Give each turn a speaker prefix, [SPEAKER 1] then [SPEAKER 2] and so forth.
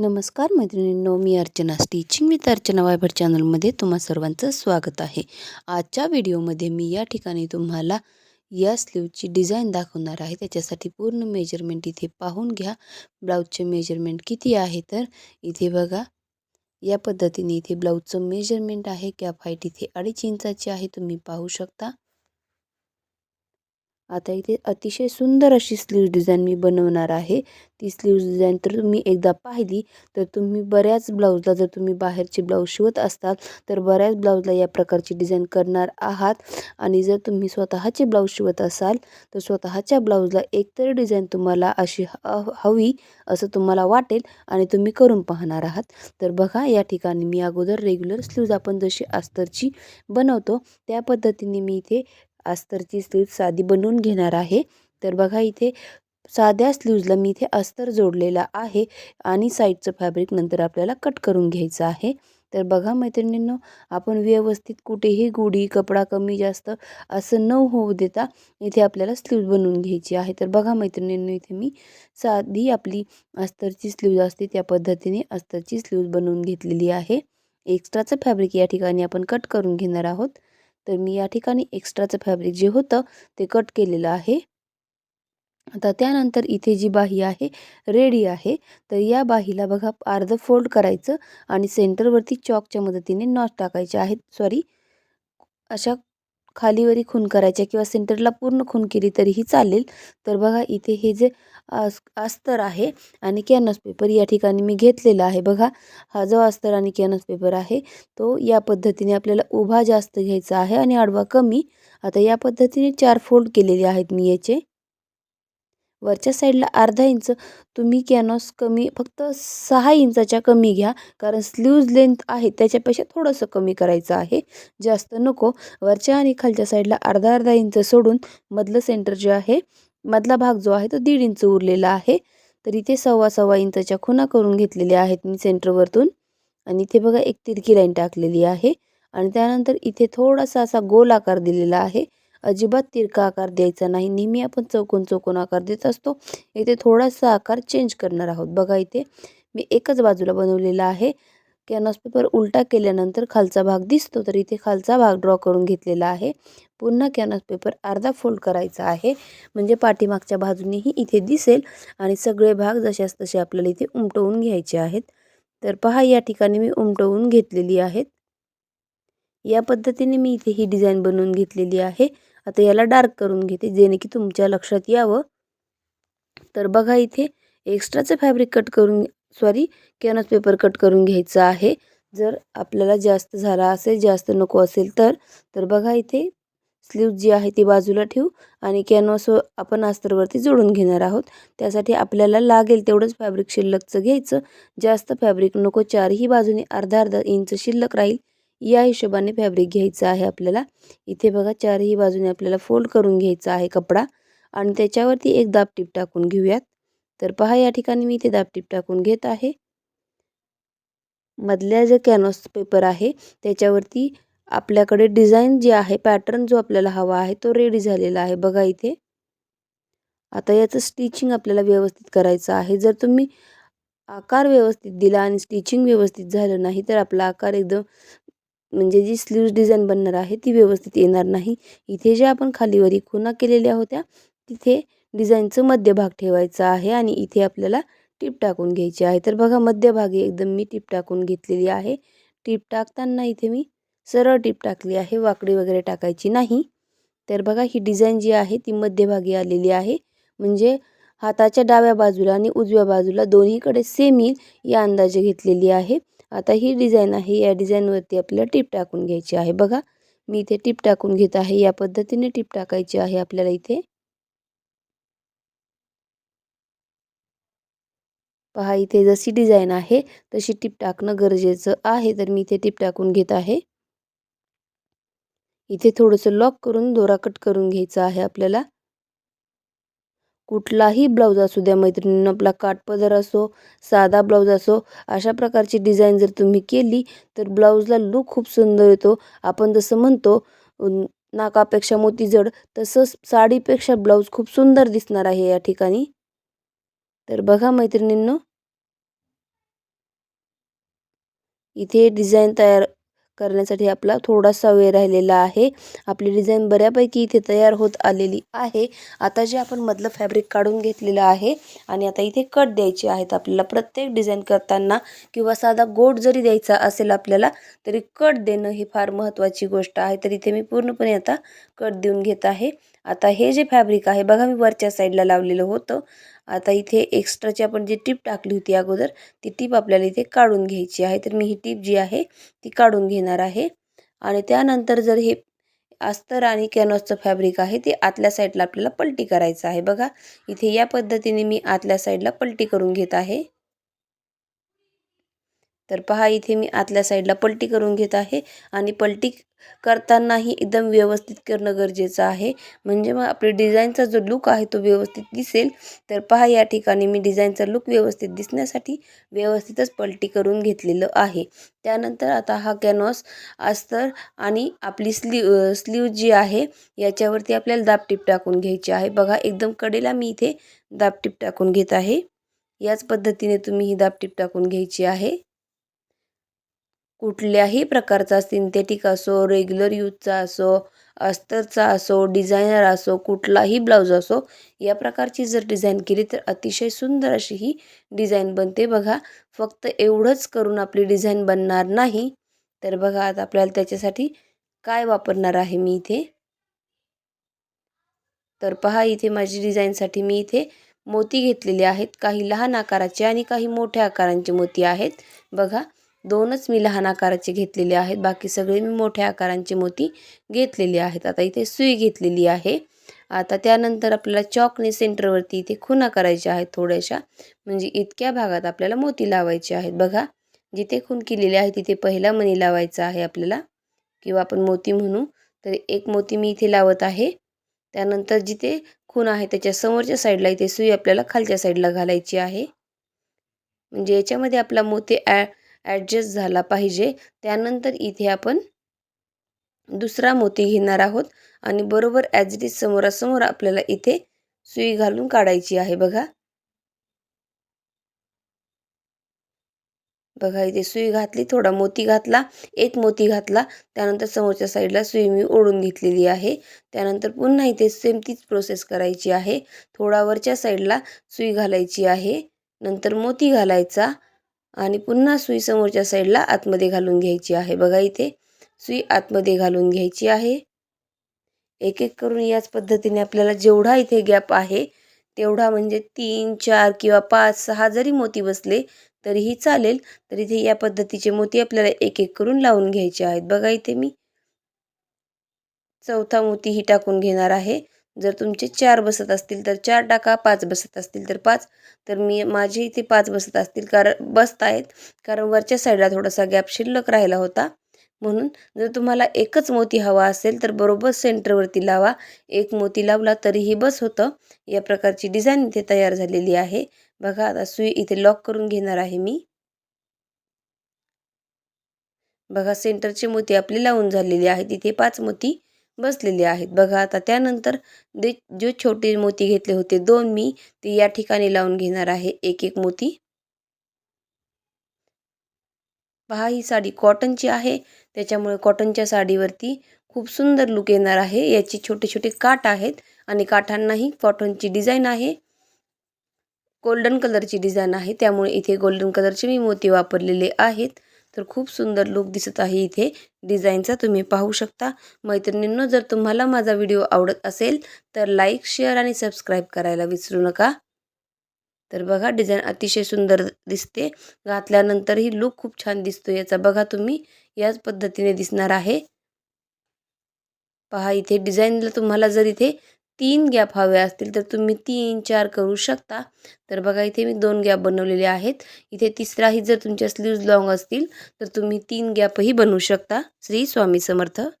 [SPEAKER 1] नमस्कार मैत्रिणींनो मी अर्चना. स्टिचिंग विथ अर्चना वायबर चॅनलमध्ये तुम्हा सर्वांचं स्वागत आहे. आजच्या व्हिडिओमध्ये मी या ठिकाणी तुम्हाला या स्लीवची डिझाईन दाखवणार आहे. त्याच्यासाठी पूर्ण मेजरमेंट इथे पाहून घ्या. ब्लाऊजचे मेजरमेंट किती आहे तर इथे बघा. या पद्धतीने इथे ब्लाऊजचं मेजरमेंट आहे. कॅप हाईट इथे अडीच इंचाची आहे. तुम्ही पाहू शकता. आता इथे अतिशय सुंदर अशी स्लीव्ह डिझाईन मी बनवणार आहे. ती स्लीव्ह डिझाईन तर तुम्ही एकदा पाहिली तर तुम्ही बऱ्याच ब्लाऊजला जर तुम्ही बाहेरचे ब्लाऊज शिवत असताल तर बऱ्याच ब्लाऊजला या प्रकारची डिझाईन करणार आहात. आणि जर तुम्ही स्वतःचे ब्लाऊज शिवत असाल तर स्वतःच्या ब्लाऊजला एकतरी डिझाईन तुम्हाला अशी हवी असं तुम्हाला वाटेल आणि तुम्ही करून पाहणार आहात. तर बघा या ठिकाणी मी अगोदर रेग्युलर स्लीव्ज आपण जशी अस्तरची बनवतो त्या पद्धतीने मी इथे अस्तरची स्लीव्ज साधी बनवून घेणार आहे. तर बघा इथे साध्या स्लीव्जला मी इथे अस्तर जोडलेला आहे आणि साईडचं फॅब्रिक नंतर आपल्याला कट करून घ्यायचं आहे. तर बघा मैत्रिणींनो आपण व्यवस्थित कुठेही गुढी कपडा कमी जास्त असं न होऊ देता इथे आपल्याला स्लीव्ज बनवून घ्यायची आहे. तर बघा मैत्रिणींनो इथे मी साधी आपली अस्तरची स्लीव्ज असते त्या पद्धतीने अस्तरची स्लीव्ज बनवून घेतलेली आहे. एक्स्ट्राचं फॅब्रिक या ठिकाणी आपण कट करून घेणार आहोत. तर मी या ठिकाणी एक्स्ट्राचं फॅब्रिक जे होतं ते कट केलेलं आहे. आता त्यानंतर इथे जी बाही आहे रेडी आहे. तर या बाहीला बघा अर्ध फोल्ड करायचं आणि सेंटरवरती चॉकच्या मदतीने नॉट टाकायचे आहेत. सॉरी अशा खालीवरी खून करायच्या किंवा सेंटरला पूर्ण खून केली तरीही चालेल. तर बघा इथे हे जे अस्तर आहे आणि कॅनस पेपर या ठिकाणी मी घेतलेला आहे. बघा हा जो अस्तर आणि कॅनस पेपर आहे तो या पद्धतीने आपल्याला उभा जास्त घ्यायचा आहे आणि आडवा कमी. आता या पद्धतीने चार फोल्ड केलेले आहेत मी याचे. वरच्या साईडला अर्धा इंच तुम्ही कॅनॉस कमी फक्त सहा इंचाच्या कमी घ्या कारण स्लीव्ज लेंथ आहे त्याच्यापेक्षा थोडंसं कमी करायचं आहे. जास्त नको. वरच्या आणि खालच्या साईडला अर्धा अर्धा इंच सोडून मधलं सेंटर जे आहे मधला भाग जो आहे तो दीड इंच उरलेला आहे. तर इथे सव्वा सव्वा इंचाच्या खुणा करून घेतलेल्या आहेत मी सेंटरवरतून. आणि इथे बघा एक तिरकी लाईन टाकलेली आहे. आणि त्यानंतर इथे थोडासा असा गोल आकार दिलेला आहे. अजिबात तिरका आकार द्यायचा नाही. नेहमी आपण चौकोन चौकोन आकार देत असतो. इथे थोडासा आकार चेंज करणार आहोत. बघा इथे मी एकच बाजूला बनवलेला आहे. कॅनॉस पेपर उलटा केल्यानंतर खालचा भाग दिसतो. तर इथे खालचा भाग ड्रॉ करून घेतलेला आहे. पुन्हा कॅनॉस पेपर अर्धा फोल्ड करायचा आहे. म्हणजे पाठीमागच्या बाजूनेही इथे दिसेल आणि सगळे भाग जशास तसे आपल्याला इथे उमटवून घ्यायचे आहेत. तर पहा या ठिकाणी मी उमटवून घेतलेली आहेत. या पद्धतीने मी इथे ही डिझाईन बनवून घेतलेली आहे. आता याला डार्क करून घेते जेणे की तुमच्या लक्षात यावं. तर बघा इथे एक्स्ट्राचं फॅब्रिक कट करून सॉरी कॅनस पेपर कट करून घ्यायचं आहे. जर आपल्याला जास्त झाला असेल जास्त नको असेल तर तर बघा इथे स्लीव जी आहे ती बाजूला ठेवू आणि कॅनव्हास आपण अस्तरवरती जोडून घेणार आहोत. त्यासाठी आपल्याला लागेल तेवढंच फॅब्रिक शिल्लकचं घ्यायचं. जास्त फॅब्रिक नको चारही बाजूने अर्धा अर्धा इंच शिल्लक राहील. या हिशोबाने फॅब्रिक घ्यायचं आहे आपल्याला. इथे बघा चारही बाजूने आपल्याला फोल्ड करून घ्यायचा आहे कपडा. आणि त्याच्यावरती एक दाबटीप टाकून घेऊयात. तर पहा या ठिकाणी मी इथे दाबटीप टाकून घेत आहे. मधल्या जे कॅनव्हास पेपर आहे त्याच्यावरती आपल्याकडे डिझाईन जे आहे पॅटर्न जो आपल्याला हवा आहे तो रेडी झालेला आहे. बघा इथे. आता याचं स्टिचिंग आपल्याला व्यवस्थित करायचं आहे. जर तुम्ही आकार व्यवस्थित दिला आणि स्टिचिंग व्यवस्थित झालं नाही तर आपला आकार एकदम म्हणजे जी स्लीव्ज डिझाईन बनणार आहे ती व्यवस्थित येणार नाही. इथे जे आपण खालीवरी खुणा केलेल्या होत्या तिथे डिझाईनचं मध्यभाग ठेवायचा आहे आणि इथे आपल्याला टीप टाकून घ्यायची आहे. तर बघा मध्यभागी एकदम मी टीप टाकून घेतलेली आहे. टीप टाकताना इथे मी सरळ टीप टाकली आहे वाकडी वगैरे टाकायची नाही. तर बघा ही डिझाईन जी आहे ती मध्यभागी आलेली आहे. म्हणजे हाताच्या डाव्या बाजूला आणि उजव्या बाजूला दोन्हीकडे सेम येईल या अंदाजे घेतलेली आहे. आता ही डिझाईन आहे या डिझाईनवरती आपल्याला टिप टाकून घ्यायची आहे. बघा मी इथे टिप टाकून घेत आहे. या पद्धतीने टिप टाकायची आहे आपल्याला इथे. पहा इथे जशी डिझाईन आहे तशी टिप टाकणं गरजेचं आहे. तर मी इथे टिप टाकून घेत आहे. इथे थोडंसं लॉक करून दोरा कट करून घ्यायचं आहे आपल्याला. कुठलाही ब्लाऊज असू द्या मैत्रिणींना आपला काटपदर असो साधा ब्लाऊज असो अशा प्रकारची डिझाईन जर तुम्ही केली तर ब्लाऊजला लूक खूप सुंदर येतो. आपण जसं म्हणतो नाकापेक्षा मोती जड तसंच साडीपेक्षा ब्लाऊज खूप सुंदर दिसणार आहे या ठिकाणी. तर बघा मैत्रिणींनो. इथे डिझाईन तयार करण्यासाठी आपला थोडासा वेळ राहिलेला आहे. आपली डिझाईन बऱ्यापैकी इथे तयार होत आलेली आहे. आता जे आपण मधलं फॅब्रिक काढून घेतलेलं आहे आणि आता इथे कट द्यायचे आहेत. आपल्याला प्रत्येक डिझाईन करताना किंवा साधा गोट जरी द्यायचा असेल आपल्याला तरी कट देणं ही फार महत्त्वाची गोष्ट आहे. तर इथे मी पूर्णपणे आता कट देऊन घेत आहे. आता हे जे फॅब्रिक आहे बघा मी वरच्या साईडला लावलेलं होतं. आता इथे एक्स्ट्राची आपण जी टीप टाकली होती अगोदर ती टीप आपल्याला इथे काढून घ्यायची आहे. तर मी ही टीप जी आहे ती काढून घेणार आहे. आणि त्यानंतर जर हे अस्तर आणि कॅनॉसचं फॅब्रिक आहे ते आतल्या साईडला आपल्याला पलटी करायचं आहे. बघा इथे या पद्धतीने मी आतल्या साईडला पलटी करून घेत आहे. तर पहा इथे मी आतल्या साईडला पलटी करून घेत आहे आणि पलटी करतानाही एकदम व्यवस्थित करणं गरजेचं आहे. म्हणजे मग आपली डिझाईनचा जो लुक आहे तो व्यवस्थित दिसेल. तर पहा या ठिकाणी मी डिझाईनचा लुक व्यवस्थित दिसण्यासाठी व्यवस्थितच पलटी करून घेतलेलं आहे. त्यानंतर आता हा कॅनॉस अस्तर आणि आपली स्लीव स्लीव जी आहे याच्यावरती आपल्याला दापटीप टाकून घ्यायची आहे. बघा एकदम कडेला मी इथे दापटीप टाकून घेत आहे. याच पद्धतीने तुम्ही ही दापटीप टाकून घ्यायची आहे. कुठल्याही प्रकारचा सिंथेटिक असो रेग्युलर यूजचा असो अस्तरचा असो डिझायनर असो कुठलाही ब्लाऊज असो या प्रकारची जर डिझाईन केली तर अतिशय सुंदर अशी ही डिझाईन बनते. बघा फक्त एवढंच करून आपली डिझाईन बनणार नाही. तर बघा आता आपल्याला त्याच्यासाठी काय वापरणार आहे मी इथे? तर पहा इथे माझी डिझाईनसाठी मी इथे मोती घेतलेले आहेत. काही लहान आकाराचे आणि काही मोठ्या आकारांचे मोती आहेत. बघा दोनच मी लहान आकाराचे घेतलेले आहेत. बाकी सगळे मी मोठ्या आकारांचे मोती घेतलेले आहेत. आता इथे सुई घेतलेली आहे. आता त्यानंतर आपल्याला चॉकने सेंटरवरती इथे खुणा करायच्या आहेत थोड्याशा. म्हणजे इतक्या भागात आपल्याला मोती लावायचे आहेत. बघा जिथे खून केलेले आहे तिथे पहिला मणी लावायचा आहे आपल्याला. किंवा आपण मोती म्हणू तर एक मोती मी इथे लावत आहे. त्यानंतर जिथे खून आहे त्याच्या समोरच्या साईडला इथे सुई आपल्याला खालच्या साईडला घालायची आहे. म्हणजे याच्यामध्ये आपला मोती ॲ ॲडजस्ट झाला पाहिजे. त्यानंतर इथे आपण दुसरा मोती घेणार आहोत. आणि बरोबर ॲज इट इज समोरासमोर आपल्याला इथे सुई घालून काढायची आहे बघा. बघा इथे सुई घातली थोडा मोती घातला एक मोती घातला. त्यानंतर समोरच्या साईडला सुई मी ओढून घेतलेली आहे. त्यानंतर पुन्हा इथे सेम तीच प्रोसेस करायची आहे. थोडा वरच्या साईडला सुई घालायची आहे. नंतर मोती घालायचा. आणि पुन्हा सुई समोरच्या साईडला आतमध्ये घालून घ्यायची आहे. बघा इथे सुई आतमध्ये घालून घ्यायची आहे. एक एक करून याच पद्धतीने आपल्याला जेवढा इथे गॅप आहे तेवढा म्हणजे तीन चार किंवा पाच सहा जरी मोती बसले तरीही चालेल. तर इथे या पद्धतीचे मोती आपल्याला एक एक करून लावून घ्यायचे आहेत. बघा इथे मी चौथा मोतीही टाकून घेणार आहे. जर तुमचे चार बसत असतील तर चार टाका पाच बसत असतील तर पाच. तर मी माझे इथे पाच बसत असतील कारण बसत आहेत कारण वरच्या साईडला थोडासा गॅप शिल्लक राहिला होता. म्हणून जर तुम्हाला एकच मोती हवा असेल तर बरोबर सेंटरवरती लावा. एक मोती लावला तरीही बस होतं. या प्रकारची डिझाईन इथे तयार झालेली आहे. बघा आता सुई इथे लॉक करून घेणार आहे मी. बघा सेंटरचे मोती आपले लावून झालेले आहेत. इथे पाच मोती. बसलेले आहेत. बघा आता त्यानंतर जे जो छोटे मोती घेतले होते दोन मी ते या ठिकाणी लावून घेणार आहे. एक एक मोती. पहा ही साडी कॉटनची आहे. त्याच्यामुळे कॉटनच्या साडीवरती खूप सुंदर लुक येणार आहे. याची छोटे छोटे काठ आहेत आणि काठांनाही कॉटनची डिझाईन आहे. गोल्डन कलरची डिझाईन आहे. त्यामुळे इथे गोल्डन कलरचे मी मोती वापरलेले आहेत. तर खूप सुंदर लुक दिसत आहे इथे. डिझाईनचा तुम्ही पाहू शकता. मैत्रिणींनो जर तुम्हाला माझा व्हिडिओ आवडत असेल तर लाईक शेअर आणि सबस्क्राईब करायला विसरू नका. तर बघा डिझाईन अतिशय सुंदर दिसते. घातल्यानंतरही लुक खूप छान दिसतो याचा. बघा तुम्ही याच पद्धतीने दिसणार आहे. पहा इथे डिझाईनला तुम्हाला जर इथे तीन गॅप हवे असतील तर तुम्ही तीन चार करू शकता. तर बघा इथे मी दोन गॅप बनवलेले आहेत. इथे तिसराही जर तुमच्या स्लीव्ज लाँग असतील तर तुम्ही तीन गॅपही बनवू शकता. श्री स्वामी समर्थ.